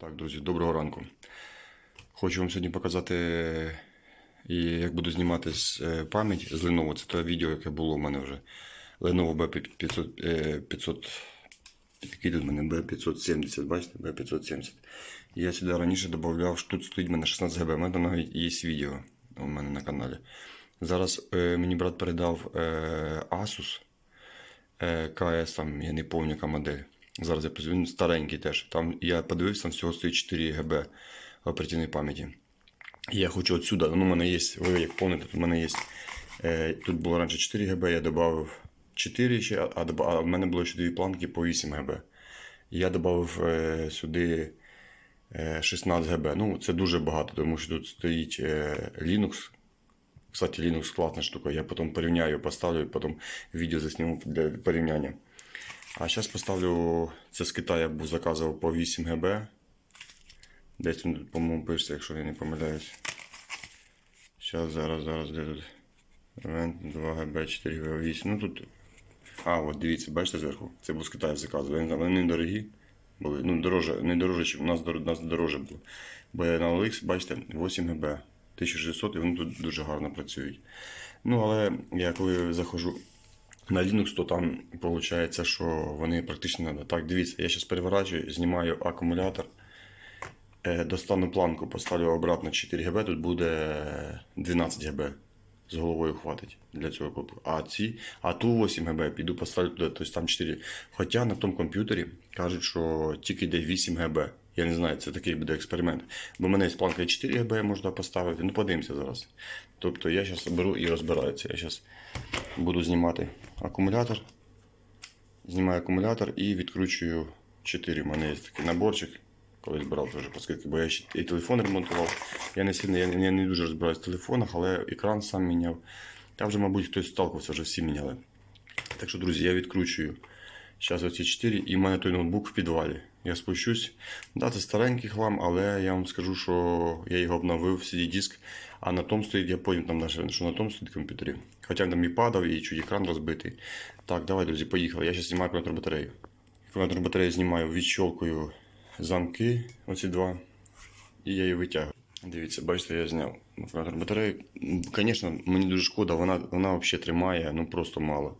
Так, друзі, доброго ранку. Хочу вам сьогодні показати, е, як буду знімати е, пам'ять з Lenovo. Це те відео, яке було в мене вже. Lenovo B500, е, 500, який тут в мене B570, бачите, B570. Я сюди раніше додавав, що тут стоїть в мене 16 ГБ. У мене навіть є відео у мене на каналі. Зараз е, мені брат передав е, Asus е, КС, там, я не пам'ятаю, яка модель. Зараз я він старенький теж. Там я подивився, там всього стоїть 4 ГБ оперативної пам'яті. Я хочу отсюда, ну, у мене є, ви як пам'ятаєте, у мене є. Е, тут було раніше 4 ГБ, я додав 4 ще, а, а, а в мене було ще дві планки по 8 ГБ. Я додав е, сюди е, 16 ГБ. Ну, це дуже багато, тому що тут стоїть е, Linux. Кстати, Linux класна штука. Я потім порівняю, поставлю, потім відео засніму для порівняння. А зараз поставлю, це з Китаю я заказував по 8 ГБ. Десь тут, по-моєму, пишеться, якщо я не помиляюсь. Зараз, зараз, зараз, де тут? Event 2 ГБ, 4 ГБ, 8. Ну тут. А, от дивіться, бачите зверху? Це був з Китаю заказував. Вони недорогі. Були. Ну, дороже, не дороже, у нас, у нас дороже було. Бо я на OLX, бачите, 8 ГБ. 1600 і вони тут дуже гарно працюють. Ну, але я коли заходжу на Linux, то там виходить, що вони практично не надо. Так, дивіться, я зараз переворачую, знімаю акумулятор, е, достану планку, поставлю обратно 4 ГБ, тут буде 12 ГБ. З головою хватить для цього копу. А ці, а ту 8 ГБ піду поставлю туди, тобто там 4. Хоча на тому комп'ютері кажуть, що тільки йде 8 ГБ. Я не знаю, це такий буде експеримент. Бо в мене є планка і 4 ГБ можна поставити. Ну, подивимося зараз. Тобто я зараз беру і розбираюся. Я зараз буду знімати акумулятор. Знімаю акумулятор і відкручую 4. У мене є такий наборчик. Колись брав теж скидці, бо я ще і телефон ремонтував. Я не сильно, я, я не дуже розбираюсь в телефонах, але екран сам міняв. Та вже, мабуть, хтось сталкивався, вже всі міняли. Так що, друзі, я відкручую зараз оці 4 і в мене той ноутбук в підвалі. Я спущусь. Да, це старенький хлам, але я вам скажу, що я його обновив в CD-диск, а на тому стоїть, я потім там навіть, що на тому стоїть комп'ютері. Хоча він там і падав, і чуть екран розбитий. Так, давай, друзі, поїхали. Я зараз знімаю акумулятор батарею. Акумулятор батареї знімаю, відщолкую замки, оці два, і я її витягую. Дивіться, бачите, я зняв акумулятор батареї. Звісно, мені дуже шкода, вона, вона взагалі тримає, ну просто мало.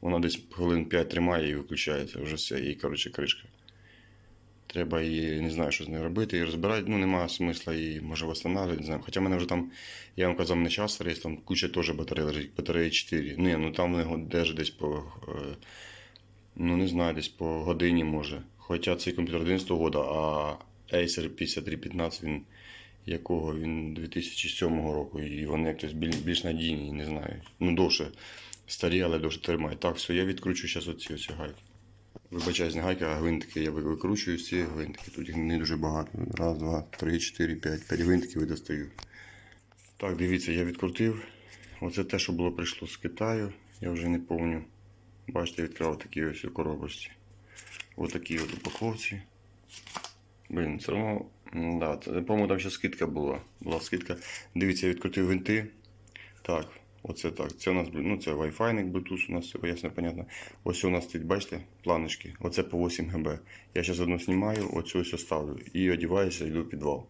Вона десь хвилин 5 тримає і виключається вже все, і коротше кришка. Треба її, не знаю, що з нею робити, і розбирати. Ну, немає смисла її може встановлювати, не знаю. Хоча в мене вже там, я вам казав, не час рейс, там куча теж батарей лежить, батареї 4. Ні, ну там вони держать десь по, е, ну не знаю, десь по годині може. Хоча цей комп'ютер 11 года, а Acer 5315 він якого він 2007 року, і вони якось біль- більш надійні, не знаю. Ну, довше старі, але довше тримають. Так, все, я відкручу зараз оці ось гайки. Вибачаюсь, не гайки, а гвинтики. Я викручую ці гвинтики. Тут їх не дуже багато. Раз, два, три, чотири, п'ять. П'ять гвинтиків і достаю. Так, дивіться, я відкрутив. Оце те, що було прийшло з Китаю. Я вже не пам'ятаю. Бачите, я відкривав такі ось у коробочці. Отакі от упаковці. Блін, все одно. Да, це, по-моєму, там ще скидка була. Була скидка. Дивіться, я відкрутив винти. Так, оце так. Це у нас ну, це Wi-Fi, Bluetooth, у нас все ясно, понятно. Ось у нас тут, бачите, планочки. Оце по 8 ГБ. Я зараз одну знімаю, оцю ось оставлю. І одіваюся, йду в підвал.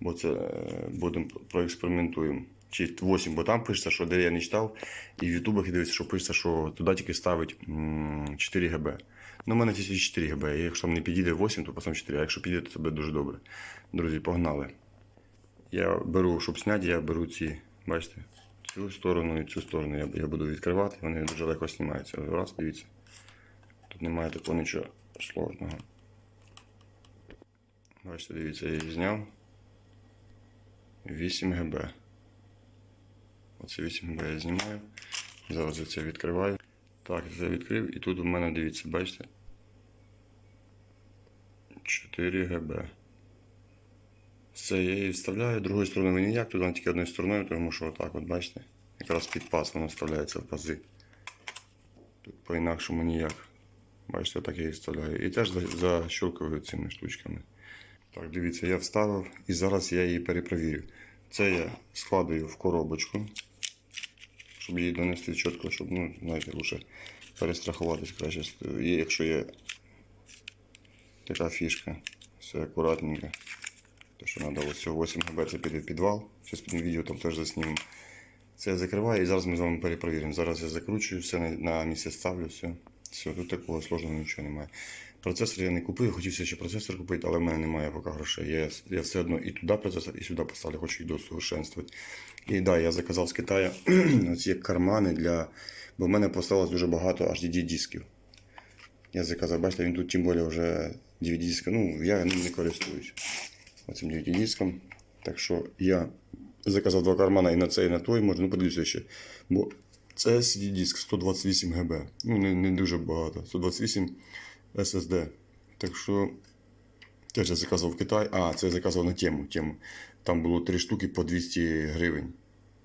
Бо це е, будемо проекспериментуємо. Чи 8, бо там пишеться, що де я не читав, і в ютубах я дивився, що пишеться, що туди тільки ставить 4 ГБ. Ну, у мене тільки 4 ГБ. Якщо не підійде 8, то поставимо 4, а якщо підійде, то це буде дуже добре. Друзі, погнали. Я беру, щоб зняти, я беру ці, бачите, цю сторону і цю сторону я, я буду відкривати, вони дуже легко знімаються. Раз, дивіться. Тут немає такого нічого сложного. Бачите, дивіться, я її зняв. 8 ГБ. Оце 8 ГБ я знімаю. Зараз я це відкриваю. Так, я відкрив і тут у мене, дивіться, бачите? 4 ГБ. Все, я її вставляю, другої сторони ніяк, туди тільки одною стороною, тому що отак, от бачите, якраз під пас воно вставляється в пази. Тут по-інакшому ніяк. Бачите, так я її вставляю. І теж за- цими штучками. Так, дивіться, я вставив і зараз я її перепровірю. Це я складую в коробочку, щоб її донести чітко, щоб, ну, знаєте, лучше перестрахуватись краще. І якщо є така фішка. Все акуратненько. То, що треба, ось 8 ГБ це піде в підвал. Зараз під відео там теж заснімемо. Це я закриваю і зараз ми з вами перепровіримо. Зараз я закручую, все на, місце ставлю, все. Все, тут такого сложного нічого немає. Процесор я не купив, хотів ще процесор купити, але в мене немає поки грошей. Я, я все одно і туди процесор, і сюди поставлю, хочу їх досовершенствувати. І да, я заказав з Китаю ці кармани для. Бо в мене поставилось дуже багато HDD дисків. Я заказав, бачите, він тут тим більше вже DVD диска. Ну, я ним не користуюсь. Оцим DVD диском. Так що я заказав два кармана і на цей, і на той, можна, ну подивлюся ще. Бо це CD диск 128 ГБ. Ну, не, не дуже багато. 128 SSD. Так що теж я заказав в Китай. А, це я заказав на тему. тему. Там було 3 штуки по 200 гривень.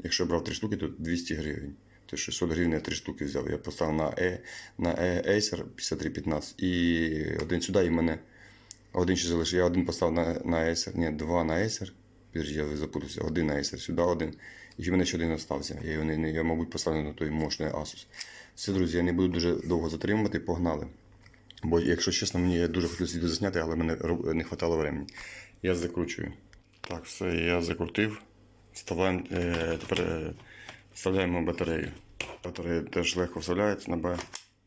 Якщо я брав 3 штуки, то 200 гривень. То 600 гривень я 3 штуки взяв. Я поставив на E, на E Acer 5315 і один сюди, і мене один ще залишив. Я один поставив на, на Acer, ні, два на Acer. Підожди, я запутався. Один на Acer, сюди один. І в мене ще один остався. Я його не, я, мабуть, поставлю на той мощний Asus. Все, друзі, я не буду дуже довго затримувати, погнали. Бо, якщо чесно, мені я дуже хотів відео засняти, але мене не вистачало времени. Я закручую. Так, все, я закрутив. Вставляємо, е, тепер е, вставляємо батарею. Батарея теж легко вставляється на Б.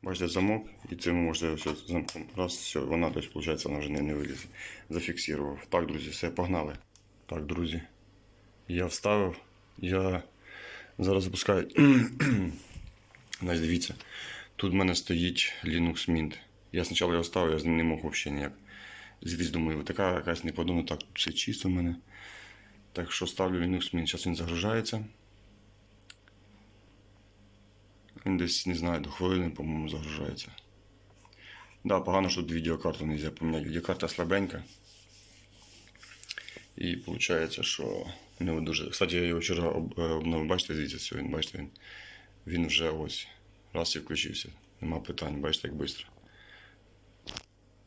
Бачите замок, і цим можете все замком. Раз, все, вона, тобто, виходить, вона вже не, не вилізе. Зафіксував. Так, друзі, все, погнали. Так, друзі. Я вставив. Я зараз запускаю. Значить, дивіться. Тут в мене стоїть Linux Mint. Я спочатку його ставив, я з ним не мог взагалі ніяк. Звіз, думаю, така якась неподобна, так, тут все чисто в мене. Так що ставлю Linux Mint. Зараз він загружається. Він десь, не знаю, до хвилини, по-моєму, загружається. Да, погано, що тут відеокарту не можна поміняти. Відеокарта слабенька. І виходить, що не дуже. Кстати, я його вчора е, обновив. Бачите, дивіться, все, бачите, він, він вже ось. Раз і включився. Нема питань, бачите, як швидко.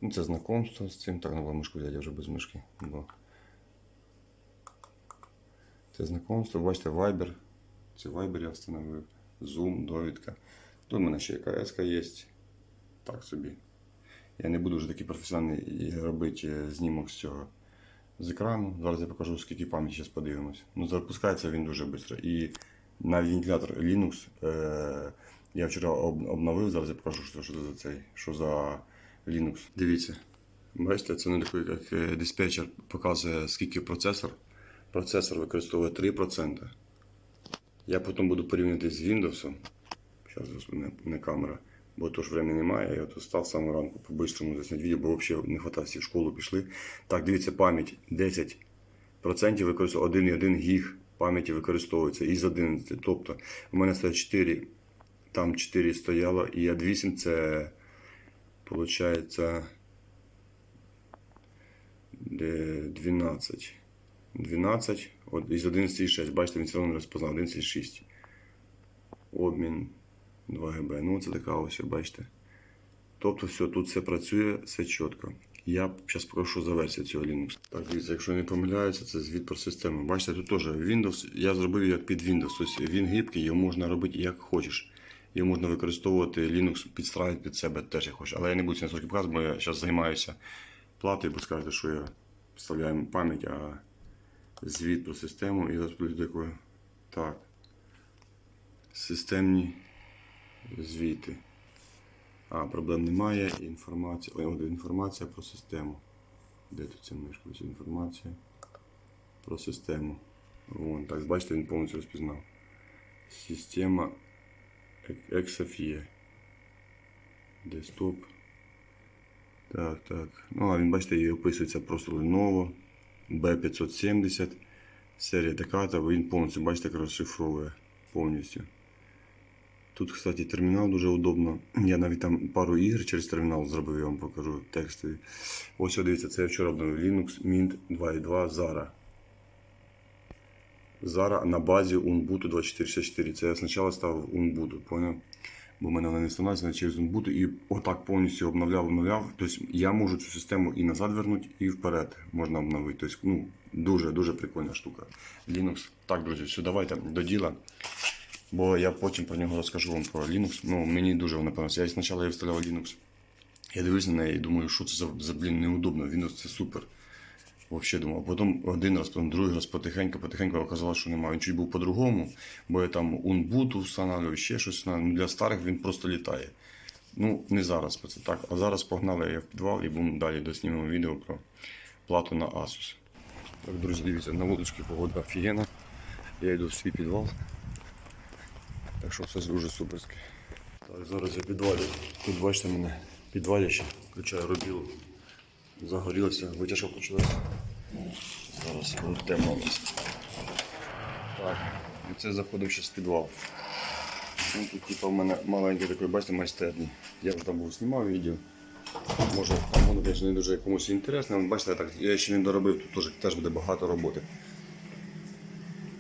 Ну, це знакомство з цим. Так, треба мишку взяти вже без мишки. Бо... Це знакомство, бачите, Viber. Це Viber я встановив. Zoom, довідка. Тут в мене ще КС є. Так собі. Я не буду вже такий професіональний робити е, знімок з цього з екрану. Зараз я покажу, скільки пам'яті зараз подивимось. Ну, запускається він дуже швидко. І на вентилятор Linux е, я вчора об, обновив, зараз я покажу, що, що за цей, що за Linux. Дивіться. Бачите, це не такий, як е, диспетчер показує, скільки процесор. Процесор використовує 3%. Я потім буду порівняти з Windows. Зараз не, не камера. Бо то времени немає. Я тут став саме ранку по-бистрому засняти відео, бо взагалі не хватає всі в школу пішли. Так, дивіться, пам'ять 10% використовує 1,1 гіг пам'яті використовується із 11. Тобто у мене стоять 4, там 4 стояло, і я 8 це виходить 12. 12 от, із 11,6. Бачите, він все не розпознав 11,6. Обмін 2 ГБ. Ну, це така ось, бачите. Тобто, все, тут все працює, все чітко. Я зараз прошу за версію цього Linux. Так, дивіться, якщо не помиляюся, це звіт про систему. Бачите, тут теж Windows, я зробив як під Windows. Тобто він гибкий, його можна робити як хочеш. Його можна використовувати Linux, підстраювати під себе теж як хочеш. Але я не буду сьогодні показувати, бо я зараз займаюся платою, бо скажете, що я вставляю пам'ять, а звіт про систему і розповідаю такое. Так. Системні звіти. А, проблем немає. Інформація. От інформація про систему. Де тут ця мишка? Інформація про систему. Вон, так, бачите, він повністю розпізнав. Система XFE. Десктоп. Так, так. Ну, а він, бачите, її описується просто Lenovo B570. Серія така, та він повністю, бачите, розшифровує повністю. Тут, кстати, термінал дуже удобно. Я навіть там пару ігор через термінал зробив, я вам покажу текстові. Ось, дивіться, це я вчора обновив Linux Mint 2.2 Zara. Zara на базі Ubuntu 2464. Це я спочатку ставив Ubuntu, поняв? Бо в мене вона не встановлюється через Ubuntu і отак повністю обновляв, обновляв. Тобто я можу цю систему і назад вернути, і вперед можна обновити. Тобто, ну, дуже, дуже прикольна штука. Linux. Так, друзі, все, давайте до діла. Бо я потім про нього розкажу вам про Linux. Ну, мені дуже воно подобається. Я спочатку я вставляв Linux. Я дивлюсь на неї і думаю, що це за, за блін, неудобно. Windows це супер. Взагалі думав, а потім один раз, потім другий раз потихеньку, потихеньку оказалось, що немає. Він чуть був по-другому, бо я там унбуту встановлював, ще щось. Ну, Для старих він просто літає. Ну, не зараз це так. А зараз погнали я в підвал і будемо далі доснімемо відео про плату на Asus. Так, друзі, дивіться, на вуличці погода офігенна. Я йду в свій підвал. Так що все дуже суперське. Так, зараз я в підвалі. Тут бачите мене підвалище. Включаю рубілу. Загорілося, витяжка почалася. Зараз темно. Так, і це заходив ще з підвал. Ну, тут типу, в мене маленький такий, бачите, майстерний. Я вже там був знімав відео. Може, там воно, звісно, не дуже комусь інтересно, але бачите, я, так, я ще не доробив, тут теж, теж буде багато роботи.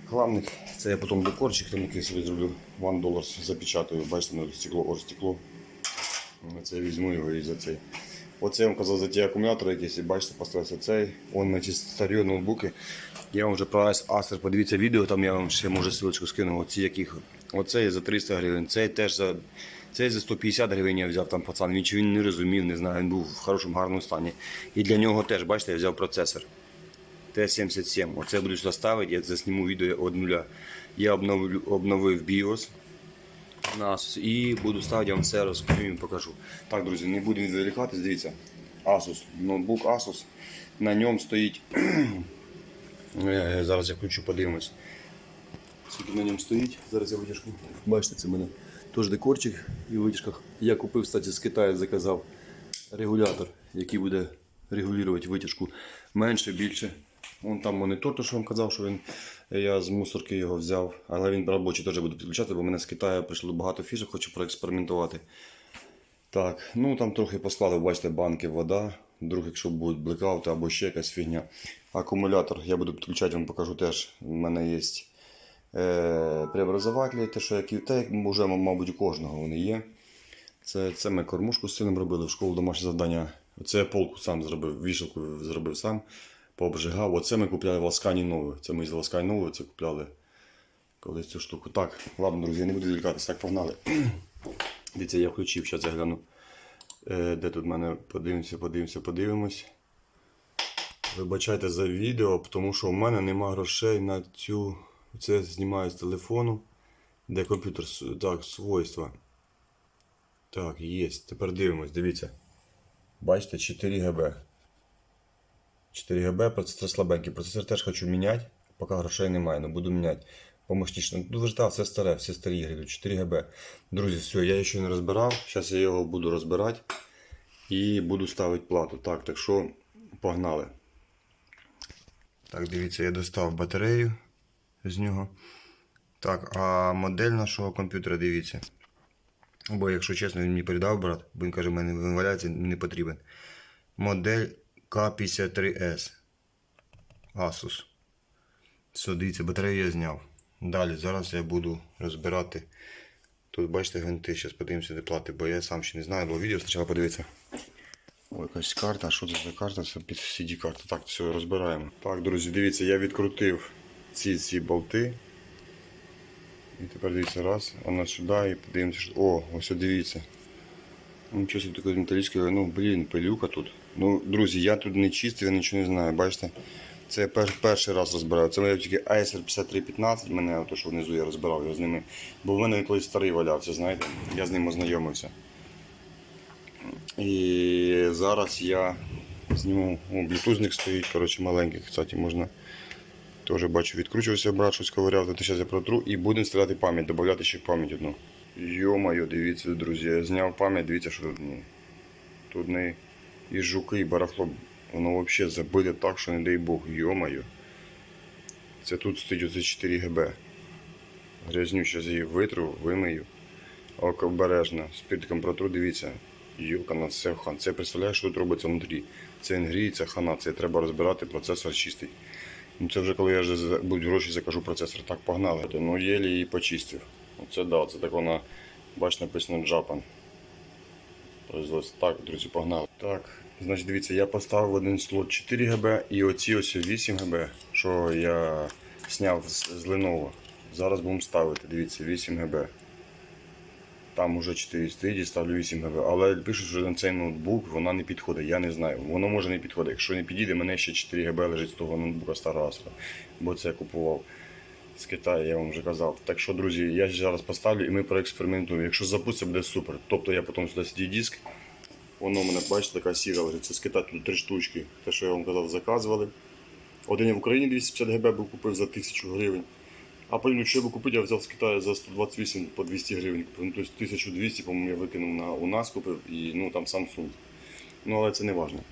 Хламник, це я потім декорчик там якийсь собі зроблю. One долар запечатаю, бачите, на стекло, орстекло. Це я візьму його і за цей. Оце я вам казав за ті акумулятори якісь, бачите, поставився цей. Он на ті старі ноутбуки. Я вам вже про Acer, подивіться відео, там я вам ще може ссылочку скину. Оці яких. Оцей за 300 гривень, цей теж за. Цей за 150 гривень я взяв там пацан, він він не розумів, не знаю, він був в хорошому гарному стані. І для нього теж, бачите, я взяв процесор. Т-77. Оце я буду сюди ставити, я засніму відео від нуля. Я обновив BIOS Asus і буду ставити, я вам все розповім і покажу. Так, друзі, не будемо відволікатись, дивіться. Asus, ноутбук Asus. На ньому стоїть. Е, Зараз я включу, подивимось. Скільки на ньому стоїть. Зараз я витяжку. Бачите, це в мене теж декорчик і в витяжках. Я купив, кстати, з Китаю заказав регулятор, який буде регулювати витяжку менше, більше. Вон там монітор, то що вам казав, що він, я з мусорки його взяв, але він робочий теж буду підключати, бо мене з Китаю прийшло багато фішок, хочу проекспериментувати. Так, ну там трохи поскладив, бачите, банки, вода. Вдруг, якщо будуть блекаути або ще якась фігня. Акумулятор я буду підключати, вам покажу теж. У мене є е, преобразователі, те, що які, те, вже, мабуть, у кожного вони є. Це, це ми кормушку з сином робили в школу домашнє завдання. Це я полку сам зробив, вішалку зробив сам, пообжигав. Оце ми купляли в Ласкані нове. Це ми з Ласкані нове це купляли колись цю штуку. Так, ладно, друзі, не буду відвлікатися, так погнали. Дивіться, я включив, зараз я гляну. Е, Де тут в мене подивимося, подивимося, подивимось. Вибачайте за відео, тому що в мене нема грошей на цю. Це знімаю з телефону. Де комп'ютер так, свойства. Так, є. Тепер дивимось, дивіться. Бачите, 4 ГБ. 4 ГБ, процесор слабенький. Процесор теж хочу міняти, поки грошей немає, але буду міняти. Помощніше. Ну, ви так, все старе, все старі ігри, 4 ГБ. Друзі, все, я ще не розбирав. Зараз я його буду розбирати і буду ставити плату. Так, так що погнали. Так, дивіться, я достав батарею з нього. Так, а модель нашого комп'ютера, дивіться. Бо, якщо чесно, він мені передав брат, бо він каже, в мене він валяється, він не потрібен. Модель К53S. Asus. Все, дивіться, батарею я зняв. Далі, зараз я буду розбирати. Тут бачите гвинти, зараз подивимося де плати, бо я сам ще не знаю, бо відео спочатку подивитися. Ой, якась карта, що це за карта? Це під CD карта. Так, все, розбираємо. Так, друзі, дивіться, я відкрутив ці ці болти. І тепер дивіться, раз, вона сюди і подивимося. що- О, ось дивіться. Ну, щось таке металічне, ну, блін, пилюка тут. Ну, друзі, я тут не чистив, я нічого не знаю, бачите? Це я пер, перший раз розбираю. Це моє тільки Acer 5315, мене то, що внизу я розбирав його з ними. Бо в мене колись старий валявся, знаєте, я з ним ознайомився. І зараз я зніму. О, блютузник стоїть, коротше, маленький, кстати, можна. Теж бачу, відкручувався, брат, щось ковиряв, то зараз я протру і будемо стріляти пам'ять, додати ще пам'ять одну. Йо-моє, дивіться, друзі, я зняв пам'ять, дивіться, що тут. ні. Тут не і жуки, і барахло. Воно взагалі забите так, що не дай Бог, йо-моє. Це тут стоїть оце 4 ГБ. Грязню зараз її витру, вимию. Око обережно, спиртиком протру, дивіться. Йока на це хан. Це представляєш, що тут робиться внутрі. Це не гріється хана, це треба розбирати, процесор чистий. Ну це вже коли я вже будуть гроші закажу процесор. Так погнали. Ну єлі її почистив. Оце да, це так вона, бач, написано Japan. Производство. Так, друзі, погнали. Так, значить, дивіться, я поставив один слот 4 ГБ і оці ось 8 ГБ, що я зняв з, Lenovo. Зараз будемо ставити, дивіться, 8 ГБ. Там уже 4 стоїть ставлю 8 ГБ. Але пишуть, що на цей ноутбук вона не підходить. Я не знаю. Воно може не підходить. Якщо не підійде, мене ще 4 ГБ лежить з того ноутбука старого Astra. Бо це я купував з Китаю, я вам вже казав. Так що, друзі, я зараз поставлю і ми проекспериментуємо. Якщо запуститься, буде супер. Тобто я потім сюди CD диск. Воно у мене, бачите, така сіра лежить. Це з Китаю тут три штучки. Те, що я вам казав, заказували. Один я в Україні 250 ГБ був купив за 1000 гривень. А потім, що я купити, я взяв з Китаю за 128 по 200 гривень. купив. Ну, тобто 1200, по-моєму, я викинув на у нас купив і ну там Samsung. Ну, але це не важливо.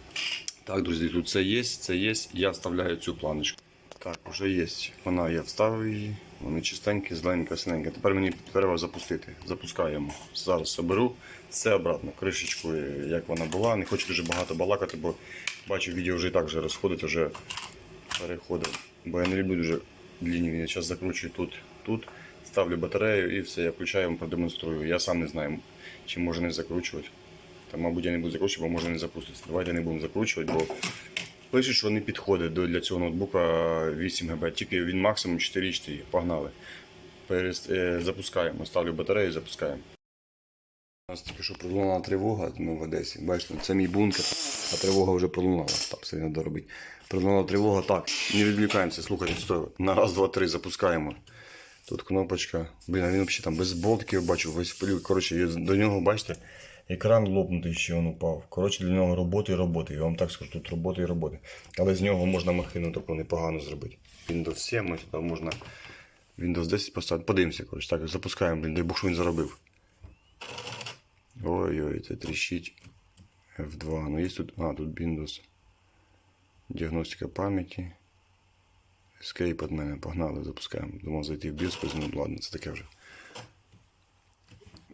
Так, друзі, тут це є, це є. Я вставляю цю планочку. Так, вже є. Вона я вставив її. Вони чистенькі, зеленька, синенька. Тепер мені треба запустити. Запускаємо. Зараз соберу все обратно. Кришечку, е, як вона була. Не хочу дуже багато балакати, бо бачу, відео вже і так вже розходить, вже переходив. Бо я не люблю дуже длинні відео. Зараз закручую тут, тут, ставлю батарею і все, я включаю, продемонструю. Я сам не знаю, чи може не закручувати. Та, мабуть, я не буду закручувати, бо може не запуститься. Давайте не будемо закручувати, бо пишуть, що не підходить до- для цього ноутбука 8 ГБ, тільки він максимум 4,4. Погнали. Перес... е, Запускаємо. Ставлю батарею і запускаємо. У нас тільки що пролунала тривога, ми в Одесі. Бачите, це мій бункер, а тривога вже пролунала. Так, все треба робити. Пролунала тривога, так. Не відвлікаємося, слухайте, стой. На раз, два, три запускаємо. Тут кнопочка. Блін, а він взагалі там без болтків бачу, весь пилюк. Коротше, до нього, бачите, екран лопнутий ще він упав. Коротше, для нього роботи і роботи. Я вам так скажу, тут роботи і роботи. Але з нього можна махину таку непогано зробити. Windows 7, ось можна Windows 10 поставити. Подивимося, коротше, так, запускаємо, блін, дай Бог, що він заробив. Ой-ой, це тріщить. F2. Ну є тут. А, тут Windows. Діагностика пам'яті. Escape від мене. Погнали, запускаємо. Думав зайти в BIOS, ну ладно, це таке вже.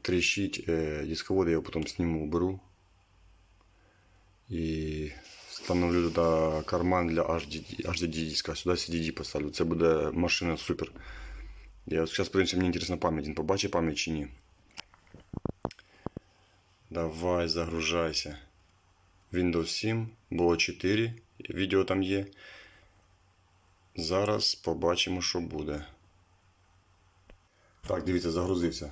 Тріщить е, дисководи, я його потім зніму, уберу. І встановлю туди карман для HDD, HDD диска. Сюди CDD поставлю. Це буде машина супер. Я зараз подивимося, мені інтересна пам'ять. Він побачить пам'ять чи ні. Давай, загружайся. Windows 7, було 4, відео там є. Зараз побачимо, що буде. Так, дивіться, загрузився.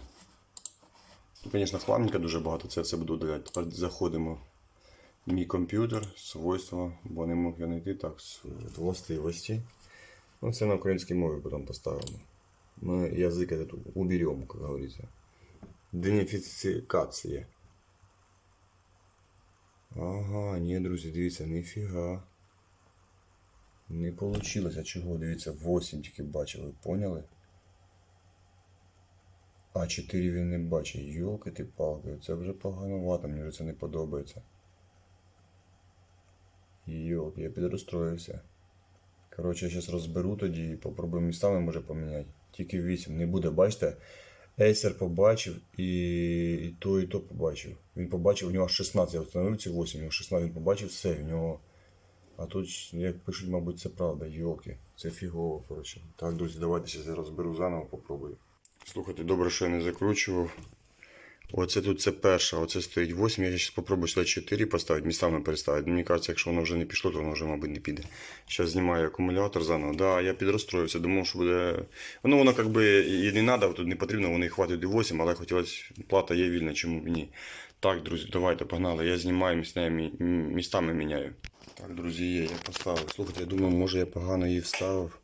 Тут, звісно, хламненько дуже багато, це все буду удаляти. Тепер заходимо в мій комп'ютер, свойства, бо не мог я знайти. Так, властивості. Ну, це на українській мові потім поставимо. Ми язик этот уберемо, як говориться. Денифікація. Ага, ні, друзі, дивіться, ніфіга. Не а чого? Дивіться, 8 тільки бачив, ви поняли? А 4 він не бачить. Йолки ти палки, це вже поганувато, мені вже це не подобається. Йолки, я підрозстроївся. Коротше, я зараз розберу тоді і попробую містами може поміняти. Тільки 8 не буде, бачите? Acer побачив і, і то, і то побачив. Він побачив, у нього 16, я встановив ці 8, у нього 16 він побачив, все, в нього. А тут, як пишуть, мабуть, це правда, йолки. Це фігово, коротше. Так, друзі, давайте зараз розберу заново, попробую. Слухайте, добре, що я не закручував. Оце тут це перша, оце стоїть 8. Я зараз спробую сюди 4 поставити, містами переставити. Мені кажеться, якщо воно вже не пішло, то воно вже, мабуть, не піде. Зараз знімаю акумулятор заново. Да, я підрозстроївся, думав, що буде. Ну, воно як би і не треба, тут не потрібно, вони хватить і 8, але хотілося, плата є вільна, чому б ні. Так, друзі, давайте, погнали. Я знімаю місцями, містами міняю. Так, друзі, є, я поставив. Слухайте, я думаю, може я погано її вставив.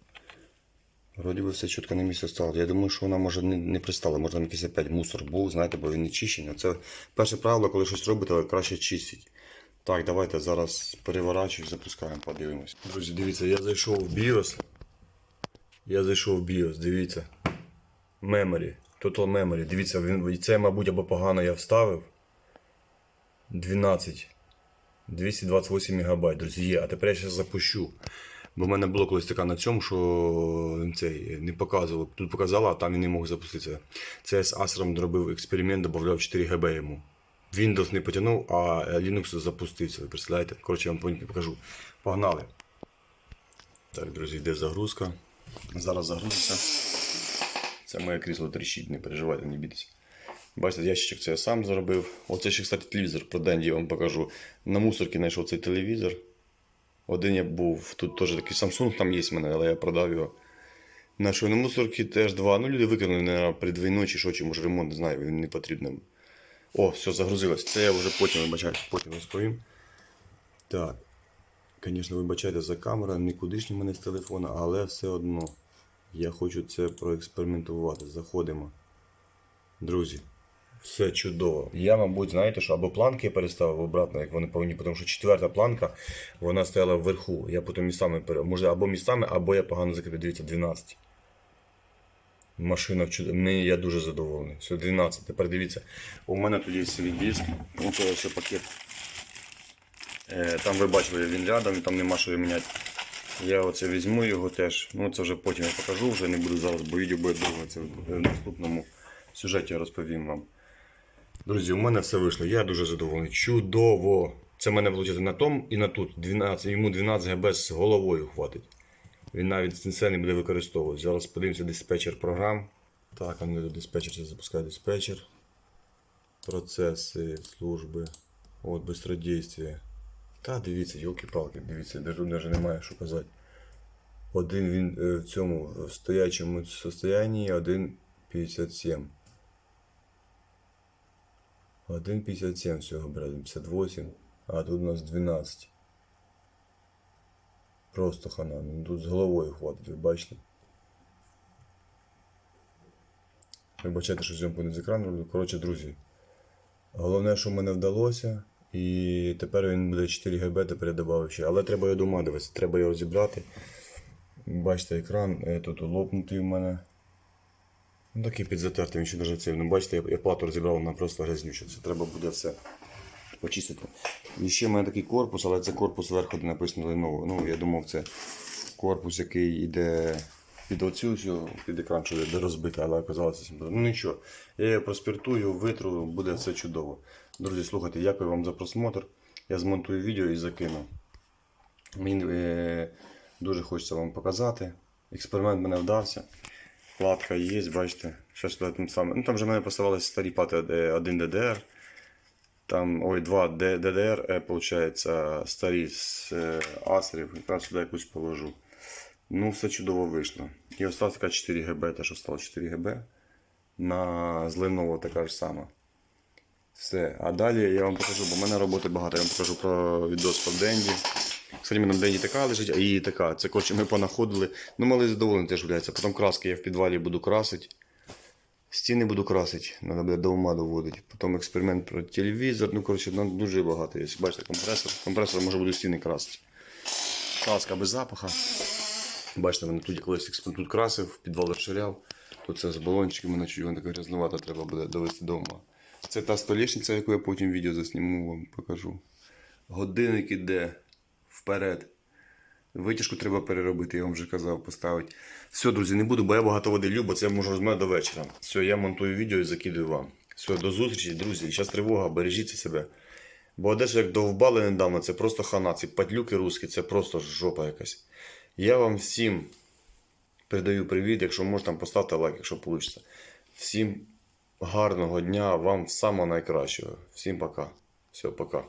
Вроді би все чітко на місце стало. Я думаю, що вона може не, не пристала, може там якийсь опять мусор був, знаєте, бо він не чищений. Це перше правило, коли щось робите, краще чистіть. Так, давайте зараз переворачую, запускаємо, подивимось. Друзі, дивіться, я зайшов в BIOS. Я зайшов в BIOS, дивіться. Memory. Total Memory. Дивіться, він, це, мабуть, або погано я вставив. 12. 228 МБ, друзі, є. А тепер я зараз запущу. Бо в мене було колись така на цьому, що цей не показував. Тут показала, а там він не мог запуститися. Це з Acer зробив експеримент, додав 4 ГБ йому. Windows не потягнув, а Linux запустився. Ви представляєте? Коротше, я вам покажу. Погнали. Так, друзі, йде загрузка. Зараз загрузиться. Це моє крісло тріщить, не переживайте, не бійтеся. Бачите, ящичок це я сам зробив. Оце ще, кстати, телевізор про Денді я вам покажу. На мусорці знайшов цей телевізор. Один я був, тут теж такий Samsung там є в мене, але я продав його. На що на мусорки теж два. Ну, люди викинули, наверное, перед чи що, чи може ремонт, не знаю, він не потрібен. О, все, загрузилось. Це я вже потім вибачаюсь, потім розповім. Так. Звісно, вибачайте за камеру, нікудишній в мене з телефона, але все одно. Я хочу це проекспериментувати. Заходимо. Друзі, все чудово. Я, мабуть, знаєте, що або планки я переставив обратно, як вони повинні, тому що четверта планка, вона стояла вверху. Я потім містами пере... Може, або містами, або я погано закріпив. Дивіться, 12. Машина в чудо. Мені я дуже задоволений. Все, 12. Тепер дивіться. У мене свій диск. Ось ось пакет. Е, Там ви бачили, він рядом, там нема що міняти. Я оце візьму його теж. Ну це вже потім я покажу, вже не буду зараз, бо відео буде довго. Це в наступному сюжеті розповім вам. Друзі, у мене все вийшло. Я дуже задоволений. Чудово! Це в мене виходить на тому і на тут. 12, йому 12 ГБ з головою хватить. Він навіть це не буде використовувати. Зараз подивимося диспетчер програм. Так, а не диспетчер, це запускає диспетчер. Процеси, служби. От, быстродействие. Та дивіться, йолки-палки, дивіться, навіть немає що казати. Один він е, в цьому в стоячому состоянні, один 57. 1,57 всього брали, 58, а тут у нас 12. Просто хана, ну тут з головою хватить, ви бачите. Вибачайте, що зйомку не з екрану роблю. Коротше, друзі. Головне, що мене вдалося. І тепер він буде 4 ГБ, тепер я додав ще. Але треба його дома дивитися, треба його розібрати. Бачите, екран е, тут лопнутий в мене. Ну такий підзатертий, він ще дуже цей. Ну бачите, я, плату розібрав, вона просто грязнюча. Це треба буде все почистити. І ще в мене такий корпус, але це корпус зверху, де написано Lenovo. Ну, я думав, це корпус, який йде під оцю під екран, що де розбити, але оказалося. Ну нічого. Я його проспіртую, витру, буде все чудово. Друзі, слухайте, дякую вам за просмотр. Я змонтую відео і закину. Мені е, дуже хочеться вам показати. Експеримент мене вдався. Платка є, бачите. Щось там саме. Ну там вже в мене поставалися старі плати е, 1 DDR. Там, ой, 2 D- DDR, е, старі з е, асерів. Якраз сюди якусь положу. Ну, все чудово вийшло. І осталось така 4 ГБ, те, що стало 4 ГБ. На з Lenovo така ж сама. Все. А далі я вам покажу, бо в мене роботи багато. Я вам покажу про відос по Денді. Кстати, мене Денді така лежить, а її така. Це коротше ми понаходили. Ну, малий задоволений теж гуляється. Потім краски я в підвалі буду красити. Стіни буду красити, треба буде до ума доводити. Потім експеримент про телевізор. Ну, коротше, ну, дуже багато є. Бачите, компресор. Компресор може буду стіни красити. Краска без запаха. Бачите, мене тут колись експеримент тут красив, підвал розширяв. Тут це з балончиками, наче вона така грязнувата, треба буде довести до ума. Це та столішниця, яку я потім відео засніму, вам покажу. Годинник іде вперед. Витяжку треба переробити, я вам вже казав, поставити. Все, друзі, не буду, бо я багато води люблю, це можу розмовляти до вечора. Все, я монтую відео і закидую вам. Все, до зустрічі, друзі. Зараз тривога, бережіть себе. Бо Одеса як довбали недавно, це просто хана. Ці патлюки русські, це просто жопа якась. Я вам всім передаю привіт, якщо можна, там поставте лайк, якщо вийде. Всім гарного дня, вам самого найкращого. Всім пока. Все, пока.